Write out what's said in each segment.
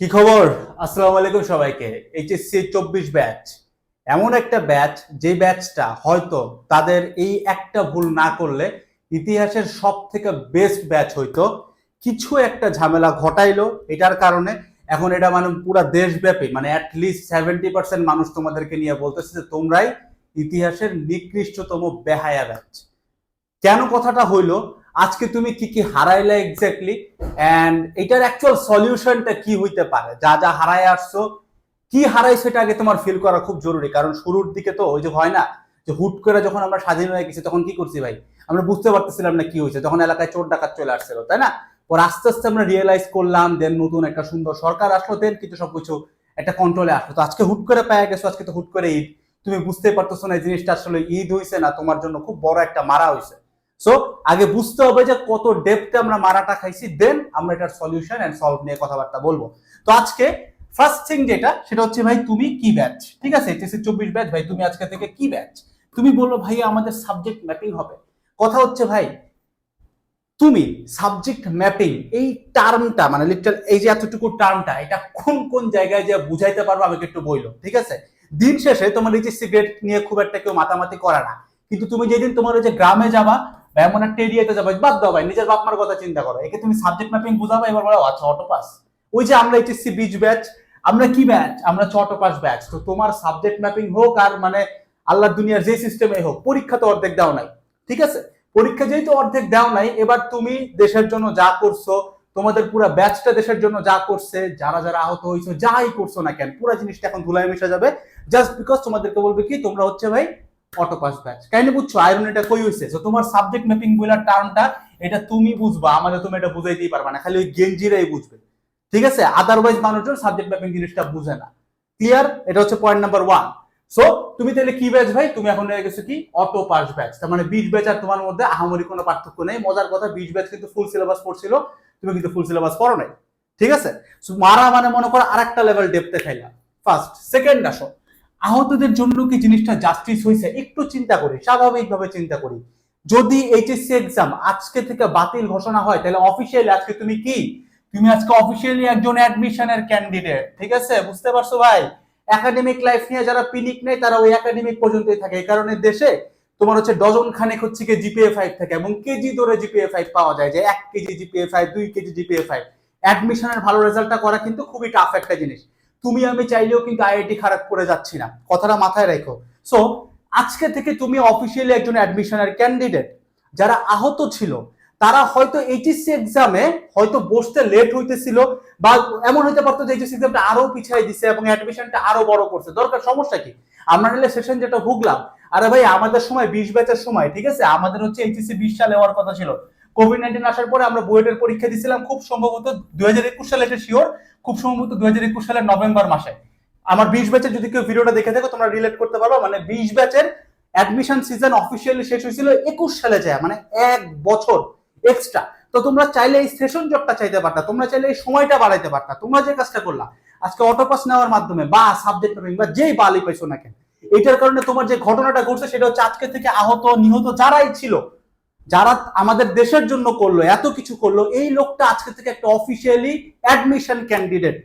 কি খবর? আসসালামু আলাইকুম সবাইকে। এইচএসসি চব্বিশ ব্যাচ এমন একটা ব্যাচ যে ব্যাচটা হয়তো তাদের এই একটা ভুল না করলে ইতিহাসের সব থেকে বেস্ট ব্যাচ হইতো। কিছু একটা ঝামেলা ঘটাইলো, এটার কারণে এখন এটা মানে পুরো দেশব্যাপী মানে অ্যাটলিস্ট সেভেন্টি পার্সেন্ট মানুষ তোমাদেরকে নিয়ে বলতেছে যে তোমরাই ইতিহাসের নিকৃষ্টতম বেহায়া ব্যাচ কেন কথাটা হইল? আজকে তুমি কি কি হারাইলে এক্স্যাক্টলি এন্ড এটার অ্যাকচুয়াল সলিউশনটা কি হইতে পারে? যা যা হারাই আসছো, কি হারাইছো এটা আগে তোমার ফিল করা খুব জরুরি। কারণ শুরুর দিকে তো ওই যে হয় না, যে হুট করে যখন আমরা স্বাধীন হয়ে গেছি, তখন কি করছি ভাই? আমরা বুঝতে পারতেছিলাম না কি হয়েছে। তখন এলাকায় চোর ডাকাত চলে আসছিল, তাই না? পর আস্তে আস্তে আমরা রিয়েলাইজ করলাম দেন নতুন একটা সুন্দর সরকার আসলো দেন কিন্তু সবকিছু একটা কন্ট্রোলে আসলো। তো আজকে হুট করে পেয়ে গেছো, আজকে তো হুট করে ঈদ। তুমি বুঝতে পারতেছো না এই জিনিসটা আসলে ঈদ হয়েছে না, তোমার জন্য খুব বড় একটা মারা হয়েছে সো আগে বুঝতে হবে যে কত ডেপথে আমরা মারাটা খাইছি দেন আমরা এটার সলিউশন এন্ড সলভ নিয়ে কথাবার্তা বলব। তো আজকে ফার্স্ট থিং যেটা, সেটা হচ্ছে ভাই তুমি কি ব্যাচ ঠিক আছে? এইচএসসি চব্বিশ ব্যাচ ভাই তুমি আজকে থেকে কি ব্যাচ তুমি বলল ভাই, আমাদের সাবজেক্ট ম্যাপিং হবে। কথা হচ্ছে, ভাই, তুমি সাবজেক্ট ম্যাপিং এই টার্মটা মানে লিটার এই যে এতটুকু টার্মটা এটা কোন কোন জায়গায় যে বুঝাইতে পারব, আমাকে একটু বইলো, ঠিক আছে? দিন শেষে তোমার এইচএসসি গ্রেড নিয়ে খুব একটা কেউ মাতামাতি করে না। কিন্তু তুমি যেদিন তোমার ওই যে গ্রামে যাবা বা এমন একটা এরিয়াতে যাবা। বাদ দাও ভাই, নিজের কথা চিন্তা করো। একে তুমি সাবজেক্ট ম্যাপিং বুঝাবা, এবার বলো আচ্ছা অটো পাস ওই যে আমরা এইচএসসি ব্যাচ আমরা কি ব্যাচ আমরা অটো পাস ব্যাচ তো তোমার সাবজেক্ট ম্যাপিং হোক আর মানে আল্লাহ দুনিয়ার যে সিস্টেমে হোক, পরীক্ষা তো অর্ধেক দাও নাই। ঠিক আছে? পরীক্ষা যেহেতু অর্ধেক দাও নাই, এবার তুমি দেশের জন্য যা করছ, তোমাদের পুরো ব্যাচটা দেশের জন্য যা করছে, যারা যারা আহত হয়েছে, যাই করছ না কেন, পুরো জিনিসটা এখন ধুলাই মিশে যাবে। জাস্ট বিকজ তোমাদেরকে বলবে কি, তোমরা হচ্ছে ভাই অটো পাস ব্যাচ কাইন্ডলি বুঝছ? আয়রন এটা কই হইছে? তো তোমার সাবজেক্ট ম্যাপিং বলার টার্মটা, এটা তুমি বুঝবা, আমাদের তুমি এটা বুঝাইতেই পারবা না, খালি ওই গেঞ্জিরাই বুঝবে। ঠিক আছে? আদারওয়াইজ মানুষজন সাবজেক্ট ম্যাপিং জিনিসটা বুঝে না। ক্লিয়ার এটা হচ্ছে পয়েন্ট নাম্বার ওয়ান সো তুমি তাহলে কি ব্যাচ ভাই? তুমি এখন হয়ে গেছো কি? অটো পাস ব্যাচ তার মানে বিশ ব্যাচ আর তোমার মধ্যে আহামরি কোনো পার্থক্য নেই। মজার কথা বিশ ব্যাচ কিন্তু ফুল সিলেবাস পড়ছিল, তুমি কিন্তু ফুল সিলেবাস পড়ো নাই। ঠিক আছে? মারা মানে মনে করো আরেকটা লেভেল ডেপতে খাইলা। ফার্স্ট সেকেন্ড আসো। আহতদের জন্য কি জিনিসটা জাস্টিস হয়েছে? একটু চিন্তা করি, স্বাভাবিকভাবে চিন্তা করি। যদি এইচএসসি এক্সাম আজকে থেকে বাতিল ঘোষণা হয়, তাহলে অফিসিয়ালি আজকে তুমি কি? তুমি আজকে অফিসিয়ালি একজন অ্যাডমিশনের ক্যান্ডিডেট ঠিক আছে? বুঝতে পারছ ভাই? একাডেমিক লাইফ নিয়ে যারা পিনিক নেই, তারা ওই একাডেমিক পর্যন্তই থাকে। এই কারণে দেশে তোমার হচ্ছে ডজন খানেক হচ্ছে কি জিপিএ ফাইভ থাকে এবং কেজি ধরে জিপিএ ফাইভ পাওয়া যায় যে এক কেজি জিপিএ ফাইভ দুই কেজি জিপিএ ফাইভ অ্যাডমিশনের ভালো রেজাল্টটা করা কিন্তু খুবই টাফ একটা জিনিস। তুমি আমি চাইলেও কিন্তু আইআইটি খারাপ করে যাচ্ছি না। কথাটা মাথায় রাখো। সো আজকে থেকে তুমি অফিসিয়ালি একজন অ্যাডমিশনের ক্যান্ডিডেট যারা আহত ছিল, তারা হয়তো এইচএসসি এক্সামে হয়তো বসতে লেট হইতেছিল বা এমন হতে পারতো যে এইচএসসি এক্সামটা আরও পিছিয়ে দিছে এবং অ্যাডমিশনটা আরও বড় করছে। দরকার, সমস্যা কি? আমরা নিলে সেশন যেটা ভুগলাম, আরে ভাই আমাদের সময় বিশ ব্যাচের সময়, ঠিক আছে? আমাদের হচ্ছে এইচএসসি বিশ সালে হওয়ার কথা ছিল। কোভিড নাইন্টিন আসার পরে আমরা বুয়েটের পরীক্ষা দিয়েছিলাম খুব সম্ভবত দুই হাজার একুশ সালে, এটা শিওর খুব সম্ভবত দুই হাজার একুশ সালের নভেম্বর মাসে। আমার বিশ ব্যাচের যদি কেউ ভিডিওটা দেখে থাকো, তোমরা রিলেট করতে পারো মানে বিশ ব্যাচের অ্যাডমিশন সিজন অফিসিয়ালি শেষ হয়েছিল একুশ সালে যায় মানে এক বছর এক্সট্রা তো তোমরা চাইলে এই সেশন জবটা চাইতে পারতা, তোমরা চাইলে এই সময়টা বাড়াইতে পারতা, তোমরা যে কাজটা করলা, আজকে অটোপাস নেওয়ার মাধ্যমে বা সাবজেক্ট বা যেই বালি পাইছো না কেন, এটার কারণে তোমার যে ঘটনাটা ঘটছে, সেটা হচ্ছে আজকে থেকে আহত, নিহত যারাই ছিল যারা আমাদের দেশের জন্য করল, এত কিছু করল, এই লোকটা আজকে থেকে একটা অফিসিয়ালি অ্যাডমিশন ক্যান্ডিডেট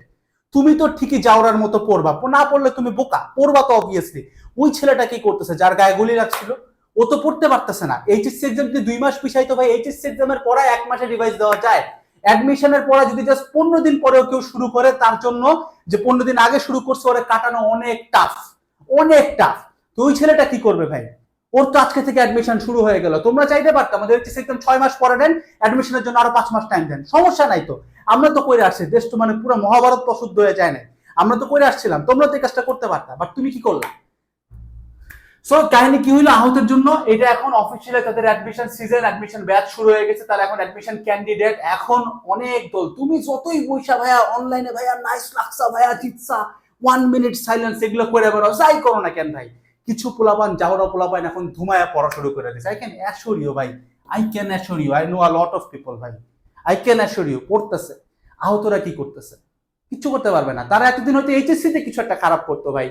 তুমি তো ঠিকই যাওয়ার মতো পড়বা, না পড়লে তুমি বোকা, পড়বা তো অবভিয়াসলি ওই ছেলেটা কি করতেছে, যার গায়ে গুলি লাগছিল? ও তো পড়তে পারতেছে না। এইচএসসি এক্সাম যদি দুই মাস পিছাই তো ভাই? এইচএসসি এক্সামের পড়া এক মাসে রিভাইজ দেওয়া যায়। অ্যাডমিশনের পড়া যদি জাস্ট পনেরো দিন পরেও কেউ শুরু করে, তার জন্য যে পনেরো দিন আগে শুরু করছে, ওরা কাটানো অনেক টাফ অনেক টাফ তো ওই ছেলেটা কি করবে ভাই? ওর তো আজকে থেকে অ্যাডমিশন শুরু হয়ে গেল। তোমরা চাইতে পারতো, আমাদের এইচএসসি এক্সাম ছয় মাস পরে দেন অ্যাডমিশনের জন্য আরও পাঁচ মাস টাইম দেন। সমস্যা নাই তো। আমরা তো করে আসছি, দেশ তো মানে পুরো মহাভারত প্রসুদ্ধ হয়ে যায় না আমরা তো করে আসছিলাম, তোমরা তো এই কাজটা করতে পারতা বাট তুমি কি করলা? সো কাহিনী কি হইল আহতের জন্য? এটা এখন অফিসিয়ালি তাদের অ্যাডমিশন সিজন অ্যাডমিশন ব্যাচ শুরু হয়ে গেছে, তারা এখন অ্যাডমিশন ক্যান্ডিডেট এখন অনেক দল, তুমি যতই বইসা ভাইয়া অনলাইনে ভাইয়া নাইস লাগসা ভাইয়া, জিতসা ওয়ান মিনিট সাইলেন্স এগুলো করে বেরো যাই করো না কেন ভাই? কিছু পোলাপান যাওরা পোলাপান এখন ধুমায়া পড়া শুরু করে দিয়েছে। আই ক্যান অ্যাসোর ইউ ভাই I can assure you I know a lot of people ভাই। আই ক্যান অ্যাসোর ইউ পড়তেছে। আহতরা কি করতেছে? কিচ্ছু করতে পারবে না। তারা এতদিন হয়তো এইচএসসি তে কিছু একটা খারাপ করতো, ভাই।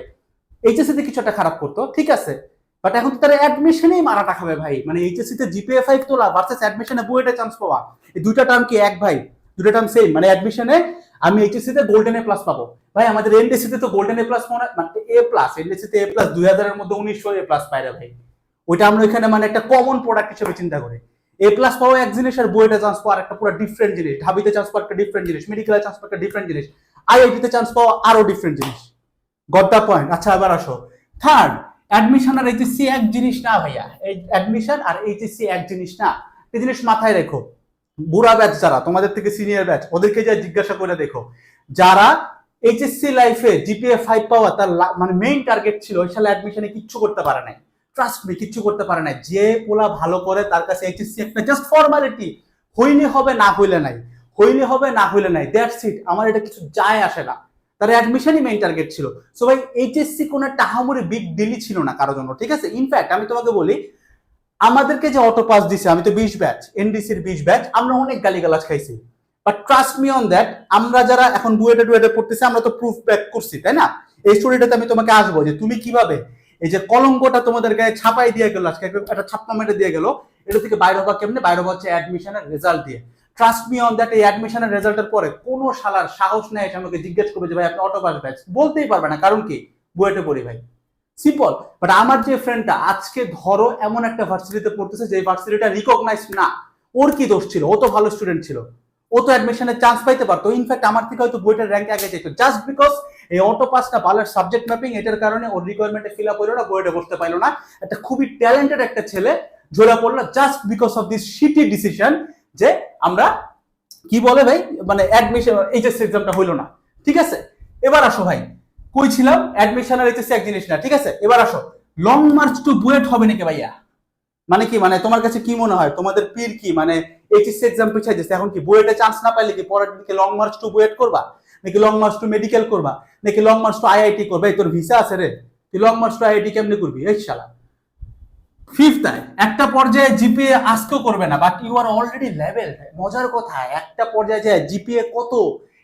এইচএসসি তে কিছু একটা খারাপ করতো, ঠিক আছে। বাট এখন তো তারা অ্যাডমিশনেই মারাটা খাবে, ভাই। মানে এইচএসসি তে জিপিএ ফাইভ তোলা ভার্সেস অ্যাডমিশনে বুয়েটে চান্স পাওয়া। এই দুইটা টার্ম কি এক, ভাই? দুটো টার্ম সেম মানে অ্যাডমিশনে আমি এইচএসসি তে গোল্ডেন এ প্লাস পাবো। ভাই, আমাদের এনডিসি তে গোল্ডেন এ প্লাস মানে এ প্লাস এনডিসি তে এ প্লাস দুই হাজারের মধ্যে উনিশশো এ প্লাস রে ভাই। ওইটা আমরা এখানে মানে একটা কমন প্রোডাক্ট হিসেবে চিন্তা করি। এ প্লাস পাওয়া এক জিনিস আর বুয়েটে চান্স পাওয়া একটা পুরো ডিফারেন্ট জিনিস। ঢাবিতে চান্স পাওয়া একটা ডিফারেন্ট জিনিস। মেডিকেলে চান্স পাওয়া একটা ডিফারেন্ট জিনিস। আইআইটিতে চান্স পাওয়া আরও ডিফারেন্ট জিনিস। গট দা পয়েন্ট আচ্ছা এবার আসো। থার্ড অ্যাডমিশন আর এইচএসসি এক জিনিস না ভাইয়া। এই অ্যাডমিশন আর এইচএসসি এক জিনিস না। এই জিনিস মাথায় রেখো। বুড়া ব্যাচ যারা, তোমাদের থেকে সিনিয়র ব্যাচ ওদেরকে যা জিজ্ঞাসা করে দেখো। যারা এইচএসসি লাইফে জিপিএ ফাইভ পাওয়া, তার মানে মেইন টার্গেট ছিল, ওই সালে অ্যাডমিশনে কিচ্ছু করতে পারে নাই। ট্রাস্ট মি কিচ্ছু করতে পারে নাই। যে পোলা ভালো করে তার কাছে এইচএসসি একটা জাস্ট ফর্মালিটি হইলে হবে, না হইলে নাই। হইলে হবে, না হইলে নাই। দ্যাটস ইট আমার এটা কিছু যায় আসে না। তার অ্যাডমিশনই মেইন টার্গেট ছিল। সো ভাই এইচএসসি কোনো একটা আহামরি বিগ ডিলই ছিল না কারোর জন্য, ঠিক আছে? ইনফ্যাক্ট আমি তোমাকে বলি আমাদেরকে যে অটো পাস দিছে, আমি তো বিশ ব্যাচ এনডিসির বিশ ব্যাচ আমরা অনেক গালি গালিগালাজ খাইছি। But trust me on that আমরা যারা এখন বুয়েটে ডুয়েটে পড়তেছি, আমরা তো প্রুফ ব্যাক করছি, তাই না? এই স্টোরিটাতে আমি তোমাকে আসব যে তুমি কীভাবে এই যে কলঙ্কটা তোমাদের গায়ে ছাপাই দিয়ে গেল, আজকে একটা- ছাপ্পা মেরে দিয়ে গেল, এটা থেকে বাইরে হবা কেমনে? বাইরে হবা হচ্ছে অ্যাডমিশনের রেজাল্ট দিয়ে। ট্রাস্ট মি অন দ্যাট এই অ্যাডমিশনের রেজাল্টের পরে কোনো শালার সাহস নেই আমাকে জিজ্ঞেস করবে যে, ভাই, আপনি অটো পাস ব্যাচ বলতেই পারবে না, কারণ কি? বুয়েটে পড়ি, ভাই। সিম্পল বাট আমার যে ফ্রেন্ডটা আজকে ধরো এমন একটা ভার্সিটিতে পড়তেছে যে ভার্সিটিটা রিকগনাইজ না। ওর কি দোষ ছিল? ও তো ভালো স্টুডেন্ট ছিল। ও তো অ্যাডমিশনের চান্স পাইতে পারতো। ইনফ্যাক্ট আমার থেকে হয়তো বইটার র্যাঙ্ক আগে যেত। জাস্ট বিকজ এই অটো পাসটা ভালো সাবজেক্ট ম্যাপিং এটার কারণে ওর রিকোয়ারমেন্টে ফিল আপ হলো না বইটা বসতে পারল না। একটা খুবই ট্যালেন্টেড একটা ছেলে ঝোলা পড়ল just because of this shitty decision যে আমরা কি বলে ভাই? মানে অ্যাডমিশন এইচএসসি এক্সামটা হইল না। ঠিক আছে? এবার আসো ভাই। কই ছিলাম? অ্যাডমিশন আর এইচএসসি এক জিনিস না, ঠিক আছে? এবার আসো। লং মার্চ টু বুয়েট হবে নাকি ভাইয়া? মানে কি মানে তোমার কাছে কি মনে হয়? তোমাদের পীর কি? মানে এইচএসসি এক্সাম পিছাই দিচ্ছে এখন কি বুয়েটে চান্স না পাইলে কি পরের দিকে লং মার্চ টু বুয়েট করবা? নাকি লং মার্চ টু মেডিকেল করবা? নাকি লং মার্চ টু আইআইটি করবা? এই তোর ভিসা আছে রে। তুই লং মার্চ টু আইআইটি কেমনে করবি? এই শালা। ফিফথ একটা পর্যায়ে জিপিএ আজকেও করবে না but you are already level মজার কথা, একটা পর্যায়ে যায় জিপিএ কত,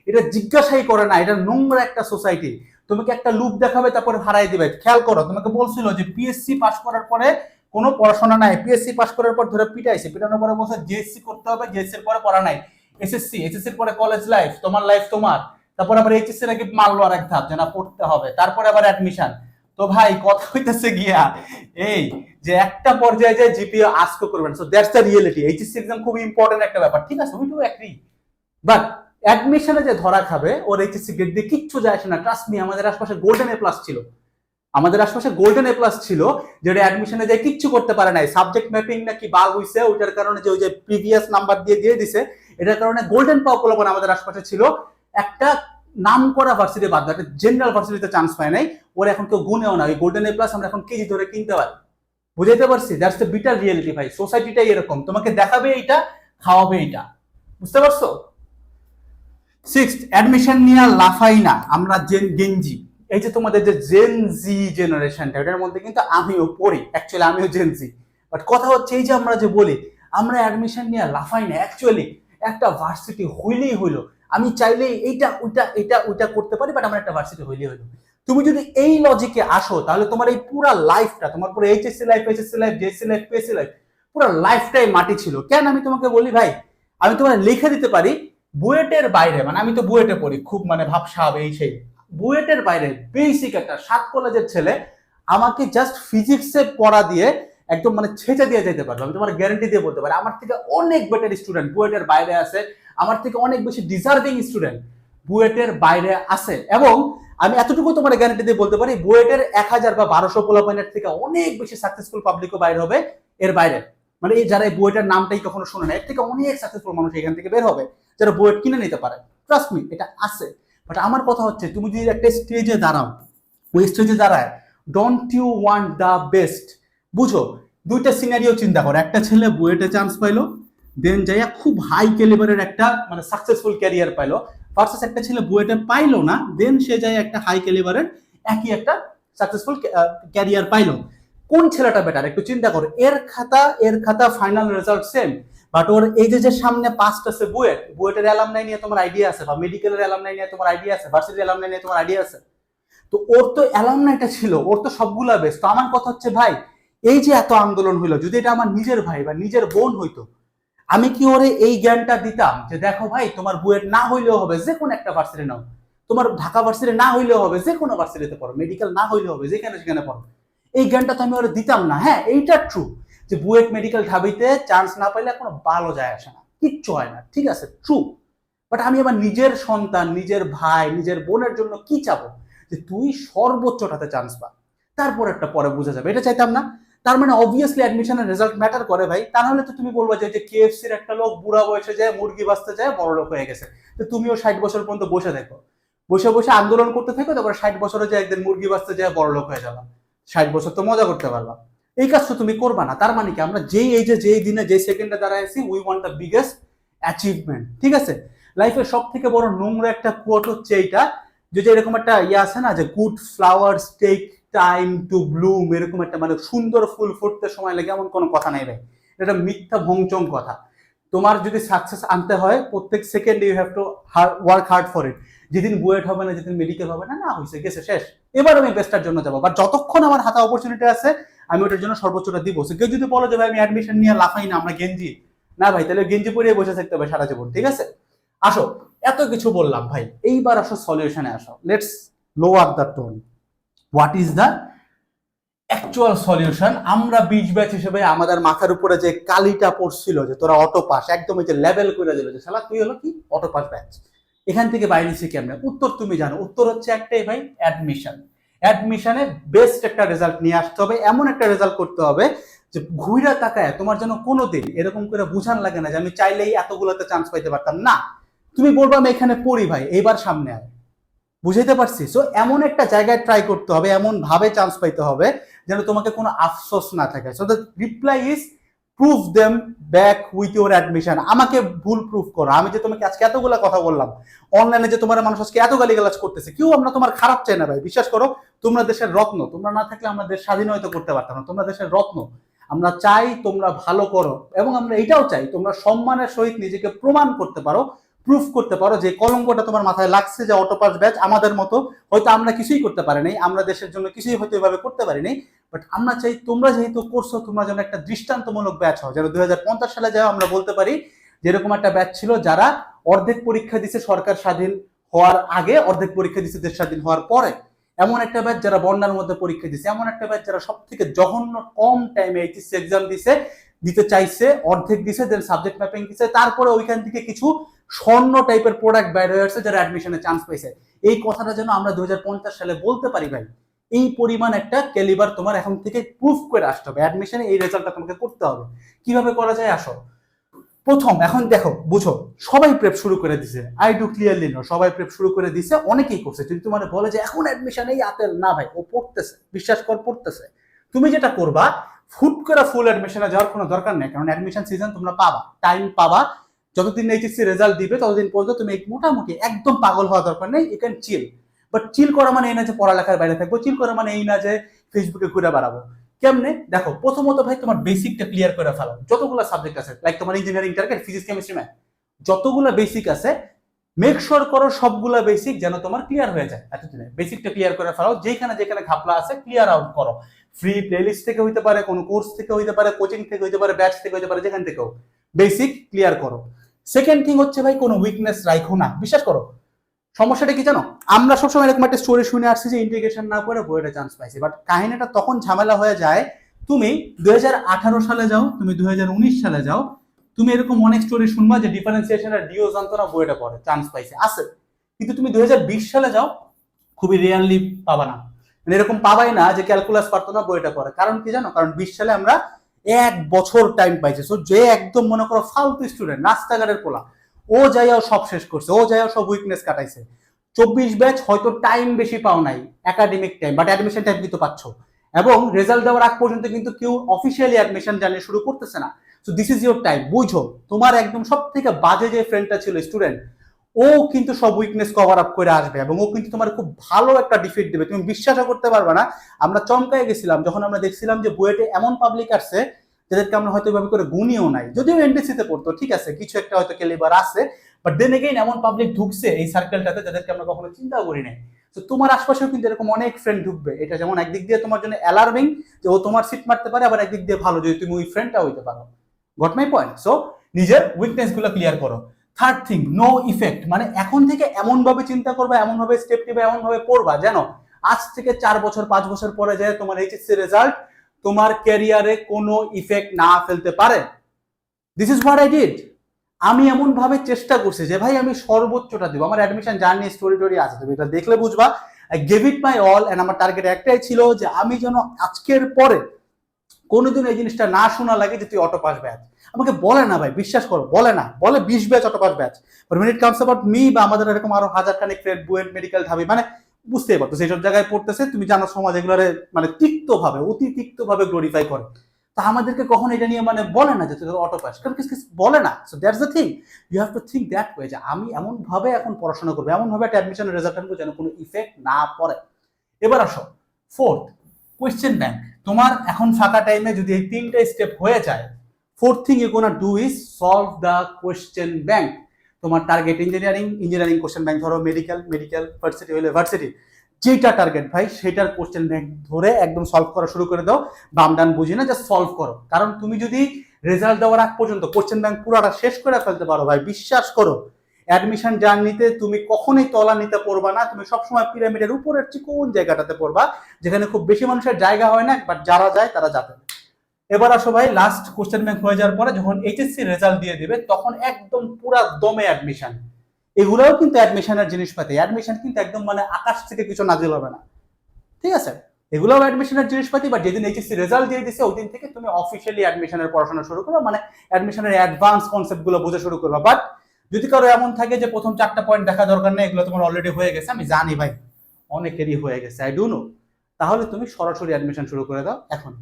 এটা জিজ্ঞাসাই করে না, এটা নোংরা একটা সোসাইটি তোমাকে একটা লুপ দেখাবে, তারপরে হারাই দিবে। খেয়াল করো, তোমাকে বলছিল যে পিএসসি পাস করার পরে কোনো পড়াশোনা নাই। পিএসসি পাস করার পর ধরে পিটাইছে, পিটানোর পরে বলছে জিএসসি করতে হবে জিএসসি এর পরে পড়া নাই। এসএসসি এসএসসি এর পরে কলেজ লাইফ তোমার লাইফ তোমার। তারপর আবার এইচএসসি নাকি মারলো আর এক ধাপ যে না, পড়তে হবে। তারপরে আবার অ্যাডমিশন তো ভাই, কথা হইতেছে গিয়া, এই যে একটা পর্যায়ে যে জিপিএ আস্ক করবেন। So that's the reality HSC exam খুব ইম্পর্টেন্ট একটা ব্যাপার। ঠিক আছে উই ডু অ্যাগ্রি বাট অ্যাডমিশনে যে ধরা খাবে, ওর এইচএসসি গ্রেড দিয়ে কিচ্ছু যায় আসে না। ট্রাস্ট মি আমাদের আশপাশে গোল্ডেন এ প্লাস ছিল। আমাদের আশপাশে গোল্ডেন এ প্লাস ছিল যেটা অ্যাডমিশনে যায় কিচ্ছু করতে পারে নাই। সাবজেক্ট ম্যাপিং নাকি বাগ হইছে, ওইটার কারণে যে ওই যে প্রিভিয়াস নাম্বার দিয়ে দিয়ে দিছে, এটার কারণে গোল্ডেন পাওয়া পাওপলাপন আমাদের আশপাশে ছিল। একটা নাম করা ভার্সিটি বাদ একটা জেনারেল ভার্সিটিতে চান্স পায় নাই। ওর এখন কেউ গুনেও না। ওই গোল্ডেন এ প্লাস আমরা এখন কেজি ধরে কিনতে পারি। বুঝাইতে পারছি? দ্যাটস দ্য বিটার রিয়েলিটি ভাই। সোসাইটিটাই এরকম। তোমাকে দেখাবে এইটা, খাওয়াবে এইটা। বুঝতে পারছ? সিক্স অ্যাডমিশন নিয়ে লাফাই না। আমরা জেন গেঞ্জি এই যে তোমাদের যে জেন জি জেনারেশনটা এটার মধ্যে কিন্তু আমিও পড়ি। অ্যাকচুয়ালি আমিও জেন জি বাট কথা হচ্ছে এই যে আমরা যে বলি, আমরা অ্যাডমিশন নিয়ে লাফাই না। অ্যাকচুয়ালি একটা ভার্সিটি হইলেই হইল। আমি চাইলেই এইটা, ওইটা, এটা, ওইটা করতে পারি বাট আমার একটা ভার্সিটি হইলেই হইল। তুমি যদি এই লজিকে আসো, তাহলে তোমার এই পুরা লাইফটা তোমার পুরো HSC life HSC life JSC life PSC life পুরো লাইফটাই মাটি ছিল। কেন আমি তোমাকে বলি ভাই? আমি তোমার লিখে দিতে পারি বুয়েটের বাইরে মানে আমি তো বুয়েটে পড়ি, খুব মানে ভাবসাব এই সেই। বুয়েটের বাইরে বেসিক একটা সাত কলেজের ছেলে আমাকে জাস্ট ফিজিক্সে পড়া দিয়ে একদম মানে ছেঁচে দিয়ে যেতে পারবে। আমি তোমার গ্যারেন্টি দিয়ে বলতে পারি, আমার থেকে অনেক বেটার স্টুডেন্ট বুয়েটের বাইরে আছে, আমার থেকে অনেক বেশি ডিজার্ভিং স্টুডেন্ট বুয়েটের বাইরে আছে। এবং আমি এতটুকু তোমার গ্যারান্টি দিয়ে বলতে পারি, বুয়েটের এক হাজার বা বারোশো পোলাপাইনের থেকে অনেক বেশি সাকসেসফুল পাবলিকও বাইরে হবে এর বাইরে। মানে এই যারা এই বুয়েটের নামটাই কখনো শোনে না, এর থেকে অনেক সাকসেসফুল মানুষ এখান থেকে বের হবে। যারা বুয়েট কিনে নিতে পারে। ট্রাস্ট মি এটা আছে। বাট আমার কথা হচ্ছে, তুমি যদি একটা স্টেজে দাঁড়াও, ওই স্টেজে দাঁড়ায় don't you want the best বুঝো, দুইটা সিনারিও চিন্তা করো। একটা ছেলে বুয়েটে চান্স পাইলো দেন যাইয়া খুব হাই ক্যালিবারের একটা মানে সাকসেসফুল ক্যারিয়ার পাইলো ভার্সাস একটা ছেলে বুয়েটে পাইলো না দেন সে যায় একটা হাই ক্যালিবারের একই একটা সাকসেসফুল ক্যারিয়ার পাইলো। কোন ছেলেটা বেটার একটু চিন্তা করো। এর খাতা এর খাতা ফাইনাল রেজাল্ট সেম বাট ওর এই যে যে সামনে পাস্ট আছে বুয়েট, বুয়েটের অ্যালামনাই নিয়ে তোমার আইডিয়া আছে বা মেডিকেলের অ্যালামনাই নিয়ে তোমার আইডিয়া আছে ভার্সিটির অ্যালামনাই নিয়ে তোমার আইডিয়া আছে। তো ওর তো অ্যালামনাইটা ছিল, ওর তো সবগুলা বেশ। তো আমার কথা হচ্ছে, ভাই, এই যে এত আন্দোলন হইল, যদি এটা আমার নিজের ভাই বা নিজের বোন হইতো, আমি কি ওরে এই জ্ঞানটা দিতাম যে দেখো ভাই, তোমার বুয়েট না হইলেও হবে, যে কোনো একটা ভার্সিটি নাও। তোমার ঢাকা ভার্সিটি না হইলেও হবে, যে কোনো ভার্সিটিতে পড়ো মেডিকেল না হইলেও হবে, যেখানে সেখানে পড়ো। এই জ্ঞানটা তো আমি ওরা দিতাম না। হ্যাঁ এইটা ট্রু যে বুয়েট মেডিকেল ঢাবিতে চান্স না পাইলে কোনো ভালো যায় আসে না। কিচ্ছু হয় না, ঠিক আছে? ট্রু বাট আমি আমার নিজের সন্তান, নিজের ভাই, নিজের বোনের জন্য কি চাবো? যে তুই সর্বোচ্চটাতে চান্স পা। তারপর একটা পরে বোঝা যাবে, এটা চাইতাম না। তার মানে অবভিয়াসলি অ্যাডমিশনের রেজাল্ট ম্যাটার করে ভাই। তা নাহলে তো তুমি বলবা যে যে কেএফসির একটা লোক বুড়া বয়সে যায়, মুরগি বাঁচতে যায়, বড় লোক হয়ে গেছে। তো তুমিও ষাট বছর পর্যন্ত বসে দেখো বসে বসে আন্দোলন করতে থাকো, তারপর ষাট বছরে যে একদিন মুরগি বাঁচতে যায়, বড় লোক হয়ে যাবা। ষাট বছর তো মজা করতে পারবা। এই কাজ তো তুমি করবা না। তার মানে কি? আমরা যেই যে যেই দিনে, যেই সেকেন্ডে দাঁড়ায় আছি we want the biggest achievement ঠিক আছে? লাইফের সব থেকে বড় নোংরা একটা কোয়াট হচ্ছে এইটা, যে যে এরকম একটা ইয়ে আছে না, যে good flowers take time to bloom এরকম একটা মানে সুন্দর ফুল ফুটতে সময় লাগে, এমন কোনো কথা নাই ভাই। এটা মিথ্যা ভংচং কথা। তোমার যদি সাকসেস আনতে হয়, প্রত্যেক second you have to work hard for it যেদিন বুয়েট হবে না, যেদিন মেডিকেল হবে, না না হয়েছে গেছে, শেষ। এবার আমি বেস্টার জন্য যাব। বাট যতক্ষণ আমার হাতে অপরচুনিটি আছে আমি ওটার জন্য সর্বোচ্চটা দিব। কেউ যদি বলো যে, ভাই, আমি অ্যাডমিশন নিয়ে লাফাই না, আমরা গেঞ্জি। না ভাই, তাহলে গেঞ্জি পরিয়ে বসে থাকতে হবে সারা জীবন, ঠিক আছে? আসো, এত কিছু বললাম, ভাই। এইবার আসো সলিউশনে আসো। Let's lower the tone what is the actual solution আমরা বিচ ব্যাচ হিসেবে আমাদের মাথার উপরে যে কালিটা পড়ছিল যে, তোরা অটো পাস একদম যে লেভেল করে দিল যে, শালা, তুই হলো কি? Auto pass batch. এখান থেকে বাইরে শিখে কেমনে উত্তর তুমি জানো। উত্তর হচ্ছে একটাই, ভাই অ্যাডমিশন অ্যাডমিশনে বেস্ট একটা রেজাল্ট নিয়ে আসতে হবে, এমন একটা রেজাল্ট করতে হবে যে ঘুইরা তাকায়, তোমার যেন কোনোদিন এরকম করে বুঝান লাগে না যে আমি চাইলেই এতগুলোতে চান্স পাইতে পারতাম। না, তুমি বলব আমি এখানে পড়ি ভাই, এইবার সামনে আয়। বুঝাইতে পারছি? সো এমন একটা জায়গায় ট্রাই করতে হবে, এমন ভাবে চান্স পাইতে হবে যেন তোমাকে কোনো আফসোস না থাকে। So the reply is proof them back with your admission আমাকে ভুল প্রুফ করো। আমি যে তোমাকে আজকে এতগুলো কথা বললাম অনলাইনে যে তোমার মানুষ আজকে এত গালিগালাজ করতেছে, কেউ আমরা তোমার খারাপ চাই না ভাই। বিশ্বাস করো, তোমরা দেশের রত্ন, তোমরা না থাকলে আমরা দেশ স্বাধীন হয়তো করতে পারতাম না। তোমরা দেশের রত্ন। আমরা চাই তোমরা ভালো করো এবং আমরা এটাও চাই তোমরা সম্মানের সহিত নিজেকে প্রমাণ করতে পারো প্রুফ করতে পারো যে কলঙ্কটা তোমার মাথায় লাগছে যে অটোপাস ব্যাচ আমাদের মতো। হয়তো আমরা কিছুই করতে পারি নাই আমরা দেশের জন্য কিছুই হয়তো এভাবে করতে পারি নাই বাট আমরা চাই, তোমরা যেহেতু করছ, তোমরা যেন একটা দৃষ্টান্তমূলক ব্যাচ হও। যেন দুই সালে যাও, আমরা বলতে পারি, যেরকম একটা ব্যাচ ছিল, যারা অর্ধেক পরীক্ষা দিছে সরকার স্বাধীন হওয়ার আগে, অর্ধেক পরীক্ষা দিছে দেশ স্বাধীন হওয়ার পরে। এমন একটা ব্যাচ যারা বন্যার মধ্যে পরীক্ষা দিছে, এমন একটা ব্যাচ যারা সব থেকে জঘন্য কম টাইমে এইচএসসি এক্সাম দিছে, দিতে চাইছে, অর্ধেক দিছে দেন সাবজেক্ট ম্যাপিং দিছে, তারপরে ওইখান থেকে কিছু স্বর্ণ টাইপের প্রোডাক্ট বাইরে হয়ে আসছে, যারা অ্যাডমিশনে চান্স পেয়েছে এই কথাটা যেন আমরা দুই হাজার পঞ্চাশ সালে বলতে পারি ভাই। এই পরিমাণ একটা ক্যালিবার তোমার এখন থেকে প্রুফ করে আসতে হবে। অ্যাডমিশনে এই রেজাল্টটা তোমাকে করতে হবে। কীভাবে করা যায়? আসো। প্রথম, এখন দেখো, বুঝো, সবাই প্রেপ শুরু করে দিছে। আই ডু ক্লিয়ারলি নো সবাই প্রেপ শুরু করে দিছে, অনেকেই করছে। যদি তোমার বলে যে, এখন অ্যাডমিশন এই আতেল না ভাই, ও পড়তেছে, বিশ্বাস কর, পড়তেছে। তুমি যেটা করবা ফুট করে ফুল অ্যাডমিশনে যাওয়ার কোনো দরকার নেই, কারণ অ্যাডমিশন সিজন তোমরা পাবা টাইম পাবা। যতদিন এইচএসসি রেজাল্ট দিবে, ততদিন পর্যন্ত তুমি মোটামুটি একদম পাগল হওয়া দরকার নেই you can chill but chill করা মানে এই না যে পড়ালেখার বাইরে থাকব চিল করা মানে এই না যে ফেসবুকে ঘুরে বেড়াবো। কেমনে? দেখো, প্রথমত ভাই তোমার বেসিকটা ক্লিয়ার করে ফেলো। যতগুলো সাবজেক্ট আছে লাইক তোমার engineering target physics chemistry math যতগুলো বেসিক আছে মেক শিওর করো সবগুলা বেসিক যেন তোমার ক্লিয়ার হয়ে যায়। এতদিনে বেসিকটা ক্লিয়ার করে ফেলো যেখানে যেখানে ঘাপলা আছে ক্লিয়ার আউট করো। ফ্রি প্লেলিস্ট থেকে হইতে পারে, কোনো কোর্স থেকে হইতে পারে কোচিং থেকে হইতে পারে ব্যাচ থেকে হইতে পারে, যেখান থেকেও। বেসিক ক্লিয়ার করো। সেকেন্ড থিং হচ্ছে ভাই, কোনো উইকনেস রাখো না। বিশ্বাস করো সমস্যাটা কি জানো? আমরা সবসময় এরকম একটা স্টোরি শুনে আসছি যে ইন্টিগ্রেশন না করে বইটা চান্স পাইছি। বাট কাহিনীটা তখন ঝামেলা হয়ে যায়। তুমি দুই হাজার আঠারো সালে যাও, তুমি দুই হাজার উনিশ সালে যাও, তুমি এরকম অনেক স্টোরি শুনবা যে ডিফারেন্সিয়েশন আর ডিও জানতো না বইটা পড়ে চান্স পাইছে। আছে। কিন্তু তুমি দুই হাজার বিশ সালে যাও, খুবই রেয়ারলি পাবা না। মানে এরকম পাবাই না যে ক্যালকুলাস পারতো না বইটা পড়ে। কারণ কি জানো? কারণ বিশ সালে আমরা এক বছর টাইম পাইছে। সো যে একদম মনে করো ফালতু স্টুডেন্ট রাস্তাঘাটের পোলা। ও যাইয়াও সব শেষ করছে, ও যাইয়াও সব উইকনেস কাটাইছে। চব্বিশ ব্যাচ হয়তো টাইম বেশি পাও নাই academic time but admission time কিন্তু পাচ্ছ। এবং রেজাল্ট দেওয়ার আগ পর্যন্ত কিন্তু কেউ অফিসিয়ালি অ্যাডমিশন জানিয়ে শুরু করতেছে না। So this is your time বুঝো, তোমার একদম সব থেকে বাজে যে ফ্রেন্ডটা ছিল স্টুডেন্ট ও কিন্তু সব উইকনেস কভার আপ করে আসবে এবং ও কিন্তু তোমার খুব ভালো একটা ডিফিট দেবে। তুমি বিশ্বাসও করতে পারবে না। আমরা চমকায় গেছিলাম, যখন আমরা দেখছিলাম যে বুয়েটে এমন পাবলিক আসছে যাদেরকে আমরা হয়তো এভাবে করে গুনিও নাই। যদিও এনডিসিতে পড়তো, ঠিক আছে, কিছু একটা হয়তো কেলিবার আছে বাট দেন এগেইন এমন পাবলিক ঢুকছে এই সার্কেলটাতে যাদেরকে আমরা কখনো চিন্তা করি নাই। তো তোমার আশপাশেও কিন্তু এরকম অনেক ফ্রেন্ড ঢুকবে। এটা যেমন একদিক দিয়ে তোমার জন্য অ্যালার্মিং যে ও তোমার সিট মারতে পারে, আবার একদিক দিয়ে ভালো যদি তুমি ওই ফ্রেন্ডটা হইতে পারো। গট মাই পয়েন্ট সো নিজের উইকনেসগুলো ক্লিয়ার করো। থার্ড থিং নো ইফেক্ট মানে এখন থেকে এমন ভাবে চিন্তা করবে এমন ভাবে স্টেপ নিবে এমন ভাবে পড়বা যেন আজ থেকে চার বছর, পাঁচ বছর পরে যায় তোমার এইচএসসি রেজাল্ট তোমার ক্যারিয়ারে কোনো ইফেক্ট না ফেলতে পারে। This is what I did আমি এমন ভাবে চেষ্টা করছি যে, ভাই, আমি সর্বোচ্চটা দিব। আমার অ্যাডমিশন জার্নি স্টোরি টোরি আছে, তুমি এটা দেখলে বুঝবা। I gave it my all and আমার টার্গেট একটাই ছিল যে, আমি যেন আজকের পরে কোনোদিন এই জিনিসটা না শোনা লাগে যে, তুই অটো পাস ব্যাচ আমাকে বলে না ভাই, বিশ্বাস করো, বলে না। বলে বিশ batch auto pass batch but it comes about me বা আমাদের এরকম আরও হাজার খানেক ফ্রেন্ড বুয়েট মেডিকেল ঢাবি মানে বুঝতেই পারতো সেইসব জায়গায় পড়তেছে, তুমি জানো সমাজ এগুলোরে মানে তিক্ত ভাবে অতি তিক্ত ভাবে গ্লোরিফাই করে। তা আমাদেরকে কখন এটা নিয়ে মানে বলে না যে তুই অটো পাস কারণ কিছু কিছু বলে না। So that's the thing you have to think that way যে আমি এমনভাবে এখন পড়াশোনা করব, এমনভাবে একটা অ্যাডমিশনের রেজাল্ট আনব যেন কোনো ইফেক্ট না পড়ে। এবার আসো ফোর্থ কোয়েশ্চেন ব্যাংক তোমার এখন ফাঁকা টাইমে যদি এই তিনটা স্টেপ হয়ে যায় fourth thing you gonna do is solve the question bank তোমার target engineering engineering question bank ধরো মেডিকেল মেডিকেল ভার্সিটি হলে ভার্সিটি যেটা টার্গেট ভাই সেটার কোশ্চেন ব্যাংক ধরে একদম সলভ করা শুরু করে দাও, বাম ডান বুঝি না জাস্ট সলভ করো। কারণ তুমি যদি রেজাল্ট দেওয়ার আগ পর্যন্ত কোশ্চেন ব্যাংক পুরোটা শেষ করে ফেলতে পারো ভাই, বিশ্বাস করো অ্যাডমিশন জার্নিতে তুমি কখনোই তলা নিতে পড়বা না, তুমি সবসময় পিরামিডের উপরের চিকন জায়গাটাতে পড়বা, যেখানে খুব বেশি মানুষের জায়গা হয় না বাট যারা যায় তারা যাবে। এবার আসো ভাই লাস্ট কোশ্চেন ব্যাংক হয়ে যাওয়ার পরে যখন এইচএসসি রেজাল্ট দিয়ে দিবে, তখন একদম পুরা দমে অ্যাডমিশন এগুলোও কিন্তু অ্যাডমিশনের জিনিসপাতি। অ্যাডমিশন কিন্তু একদম মানে আকাশ থেকে কিছু নাজিল হবে না। ঠিক আছে? এগুলোও অ্যাডমিশনের জিনিসপাতি বা যেদিন এইচএসসি রেজাল্ট দিয়ে দিছে ওই দিন থেকে তুমি অফিসিয়ালি অ্যাডমিশনের পড়াশোনা শুরু করো মানে অ্যাডমিশনের অ্যাডভান্স কনসেপ্টগুলো বোঝা শুরু করবা। বাট যদি কারও এমন থাকে যে প্রথম চারটা পয়েন্ট দেখা দরকার নেই, এগুলো তোমার অলরেডি হয়ে গেছে, আমি জানি ভাই, অনেকেরই হয়ে গেছে আই ডু নো তাহলে তুমি সরাসরি অ্যাডমিশন শুরু করে দাও, এখন।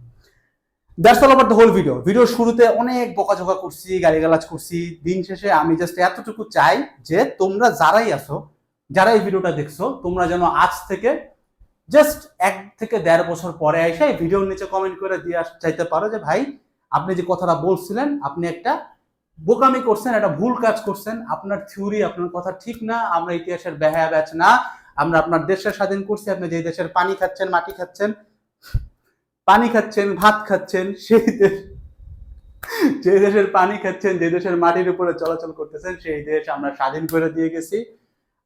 দ্যাটস অল আবার দ্য হোল ভিডিও ভিডিওর শুরুতে অনেক বকাঝকা করছি, গালিগালাজ করছি। দিন শেষে আমি জাস্ট এতটুকু চাই যে তোমরা যারাই আছো, যারা এই ভিডিওটা দেখছ, তোমরা যেন আজ থেকে জাস্ট এক থেকে দেড় বছর পরে এসে ভিডিওর নিচে কমেন্ট করে দিয়ে আস- চাইতে পারো যে, ভাই, আপনি যে কথাটা বলছিলেন, আপনি একটা বোকামি করছেন, একটা ভুল কাজ করছেন। আপনার থিওরি আপনার কথা ঠিক না। আমরা ইতিহাসের বেহায়া ব্যাচ না। আমরা আপনার দেশের স্বাধীন করছি। আপনি যে দেশের পানি খাচ্ছেন, মাটি খাচ্ছেন। পানি খাচ্ছেন, ভাত খাচ্ছেন, সেই দেশ, যে দেশের পানি খাচ্ছেন, যে দেশের মাটির উপরে চলাচল করতেছেন, সেই দেশ আমরা স্বাধীন করে দিয়ে গেছি।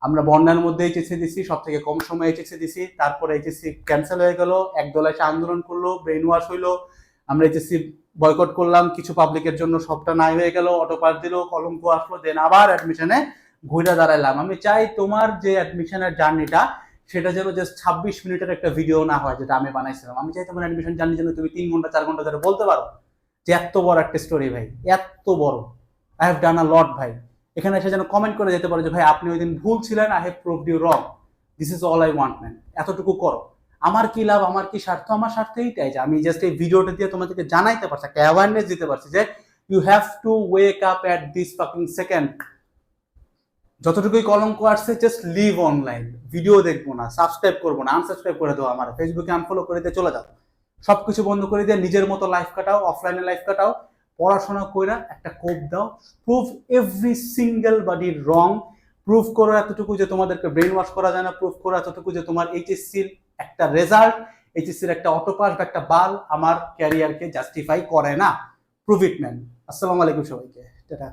আমরা বন্যার মধ্যে এইচএসসি দিছি সব থেকে কম সময় এইচএসসি দিছি। তারপরে এইচএসসি ক্যান্সেল হয়ে গেল এক দল এসে আন্দোলন করল ব্রেন ওয়াশ হইল। আমরা এইচএসসি বয়কট করলাম, কিছু পাবলিকের জন্য সবটা নাই হয়ে গেল, অটো পাস দিল, কলঙ্ক আসলো, দেন আবার অ্যাডমিশনে ঘুরে দাঁড়াইলাম। আমি চাই তোমার যে অ্যাডমিশনের জার্নিটা সেটা যেন জাস্ট ছাব্বিশ মিনিটের একটা ভিডিও না হয় যেটা আমি বানাইছিলাম। আমি চাই তোমার অ্যাডমিশন জার্নি যেন তুমি তিন ঘণ্টা, চার ঘণ্টা ধরে বলতে পারো যে এত বড় একটা স্টোরি ভাই, এত বড়। I have done a lot ভাই। এখানে এসে যেন কমেন্ট করে যেতে পারো যে, ভাই, আপনি ওই দিন ভুল ছিলেন I have proved you wrong this is all I want man এতটুকু করো। আমার কি লাভ, আমার কি স্বার্থ? আমার স্বার্থ এইটাই যে, আমি জাস্ট এই ভিডিওটা দিয়ে তোমাদেরকে জানাইতে পারছি, একটা অ্যাওয়ারনেস দিতে পারছি যে you have to wake up at this fucking second যতটুকুই কলঙ্ক আসছে জাস্ট লিভ অনলাইন ভিডিও দেখব না সাবস্ক্রাইব করব না আনসাবস্ক্রাইব করে দেবো আমার। ফেসবুকে আনফলো করে দিয়ে চলে যাও। সবকিছু বন্ধ করে দিয়ে নিজের মতো লাইফ কাটাও অফলাইনে লাইফ কাটাও। পড়াশোনা কইরা একটা কোপ দাও। Prove every single body wrong prove করো এতটুকু যে তোমাদেরকে ব্রেন ওয়াশ করা যায় না। প্রুভ করো এতটুকু যে তোমার এইচএসসির একটা রেজাল্ট এইচএসসির একটা অটোপাস বা একটা বাল আমার ক্যারিয়ারকে জাস্টিফাই করে না। প্রুভ ইট ম্যান আসসালামু আলাইকুম সবাইকে। টাটা।